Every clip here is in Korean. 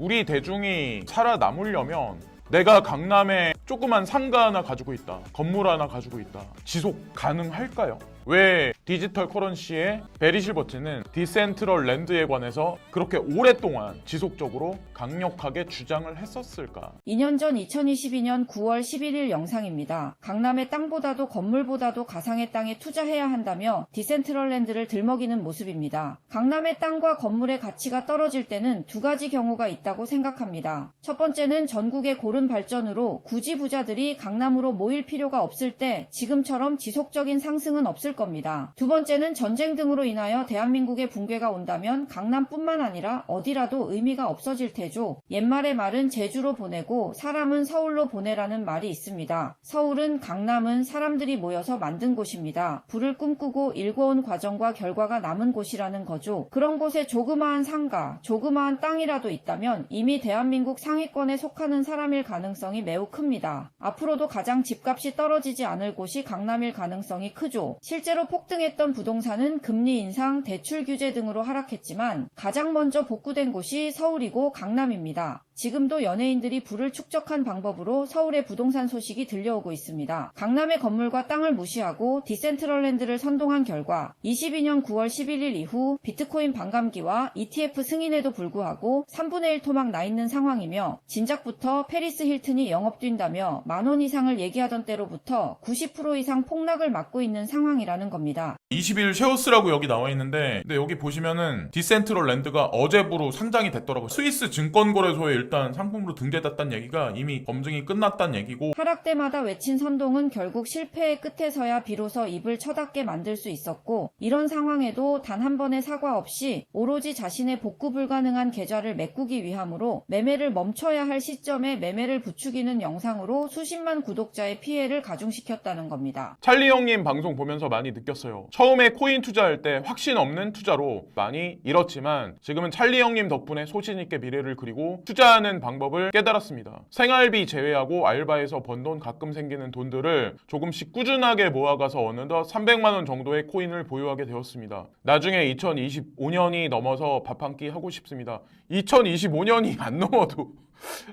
우리 대중이 살아남으려면 내가 강남에 조그만 상가 하나 가지고 있다. 건물 하나 가지고 있다. 지속 가능할까요? 왜 디지털 커런시의 베리 실버트는 디센트럴 랜드에 관해서 그렇게 오랫동안 지속적으로 강력하게 주장을 했었을까? 2년 전 2022년 9월 11일 영상입니다. 강남의 땅보다도 건물보다도 가상의 땅에 투자해야 한다며 디센트럴 랜드를 들먹이는 모습입니다. 강남의 땅과 건물의 가치가 떨어질 때는 두 가지 경우가 있다고 생각합니다. 첫 번째는 전국의 고른 발전으로 굳이 부자들이 강남으로 모일 필요가 없을 때 지금처럼 지속적인 상승은 없을 겁니다. 두 번째는 전쟁 등으로 인하여 대한민국의 붕괴가 온다면 강남뿐만 아니라 어디라도 의미가 없어질 테죠. 옛말의 말은 제주로 보내고 사람은 서울로 보내라는 말이 있습니다. 서울은 강남은 사람들이 모여서 만든 곳입니다. 불을 꿈꾸고 일궈온 과정과 결과가 남은 곳이라는 거죠. 그런 곳에 조그마한 상가, 조그마한 땅이라도 있다면 이미 대한민국 상위권에 속하는 사람일 가능성이 매우 큽니다. 앞으로도 가장 집값이 떨어지지 않을 곳이 강남일 가능성이 크죠. 실제로 폭등 했던 부동산은 금리 인상, 대출 규제 등으로 하락했지만 가장 먼저 복구된 곳이 서울이고 강남입니다. 지금도 연예인들이 부를 축적한 방법으로 서울의 부동산 소식이 들려오고 있습니다. 강남의 건물과 땅을 무시하고 디센트럴랜드를 선동한 결과 22년 9월 11일 이후 비트코인 반감기와 ETF 승인에도 불구하고 3분의 1 토막 나 있는 상황이며 진작부터 페리스 힐튼이 영업 뛴다며 만원 이상을 얘기하던 때로부터 90% 이상 폭락을 맞고 있는 상황이라는 겁니다. 20일 쉐어스라고 여기 나와 있는데 근데 여기 보시면은 디센트럴 랜드가 어제부로 상장이 됐더라고요. 스위스 증권거래소에 일단 상품으로 등재됐다는 얘기가 이미 검증이 끝났다는 얘기고 하락 때마다 외친 선동은 결국 실패의 끝에서야 비로소 입을 쳐닫게 만들 수 있었고 이런 상황에도 단 한 번의 사과 없이 오로지 자신의 복구 불가능한 계좌를 메꾸기 위함으로 매매를 멈춰야 할 시점에 매매를 부추기는 영상으로 수십만 구독자의 피해를 가중시켰다는 겁니다. 찰리 형님 방송 보면서 많이 느꼈어요. 처음에 코인 투자할 때 확신 없는 투자로 많이 잃었지만 지금은 찰리 형님 덕분에 소신 있게 미래를 그리고 투자하는 방법을 깨달았습니다. 생활비 제외하고 알바에서 번 돈 가끔 생기는 돈들을 조금씩 꾸준하게 모아가서 어느덧 300만 원 정도의 코인을 보유하게 되었습니다. 나중에 2025년이 넘어서 밥 한 끼 하고 싶습니다. 2025년이 안 넘어도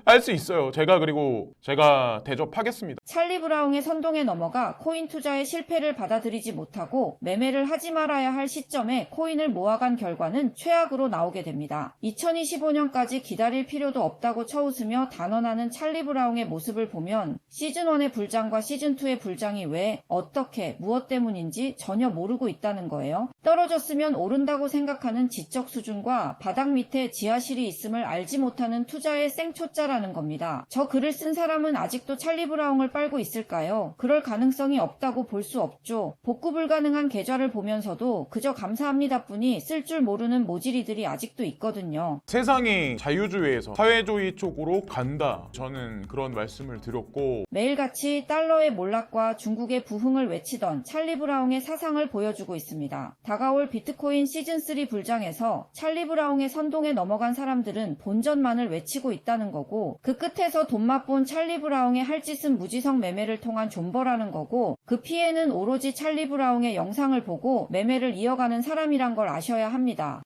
할 수 있어요. 제가 그리고 제가 대접하겠습니다. 찰리 브라운의 선동에 넘어가 코인 투자의 실패를 받아들이지 못하고 매매를 하지 말아야 할 시점에 코인을 모아간 결과는 최악으로 나오게 됩니다. 2025년까지 기다릴 필요도 없다고 쳐웃으며 단언하는 찰리 브라운의 모습을 보면 시즌1의 불장과 시즌2의 불장이 왜, 어떻게, 무엇 때문인지 전혀 모르고 있다는 거예요. 떨어졌으면 오른다고 생각하는 지적 수준과 바닥 밑에 지하실이 있음을 알지 못하는 투자의 생 초자라는 겁니다. 저 글을 쓴 사람은 아직도 찰리 브라운을 빨고 있을까요? 그럴 가능성이 없다고 볼 수 없죠. 복구 불가능한 계좌를 보면서도 그저 감사합니다 뿐이 쓸 줄 모르는 모질이들이 아직도 있거든요. 세상이 자유주의에서 사회주의 쪽으로 간다. 저는 그런 말씀을 드렸고 매일같이 달러의 몰락과 중국의 부흥을 외치던 찰리 브라운의 사상을 보여주고 있습니다. 다가올 비트코인 시즌3 불장에서 찰리 브라운의 선동에 넘어간 사람들은 본전만을 외치고 있다 는 거고 그 끝에서 돈 맛본 찰리 브라운의 할 짓은 무지성 매매를 통한 존버라는 거고 그 피해는 오로지 찰리 브라운의 영상을 보고 매매를 이어가는 사람이란 걸 아셔야 합니다.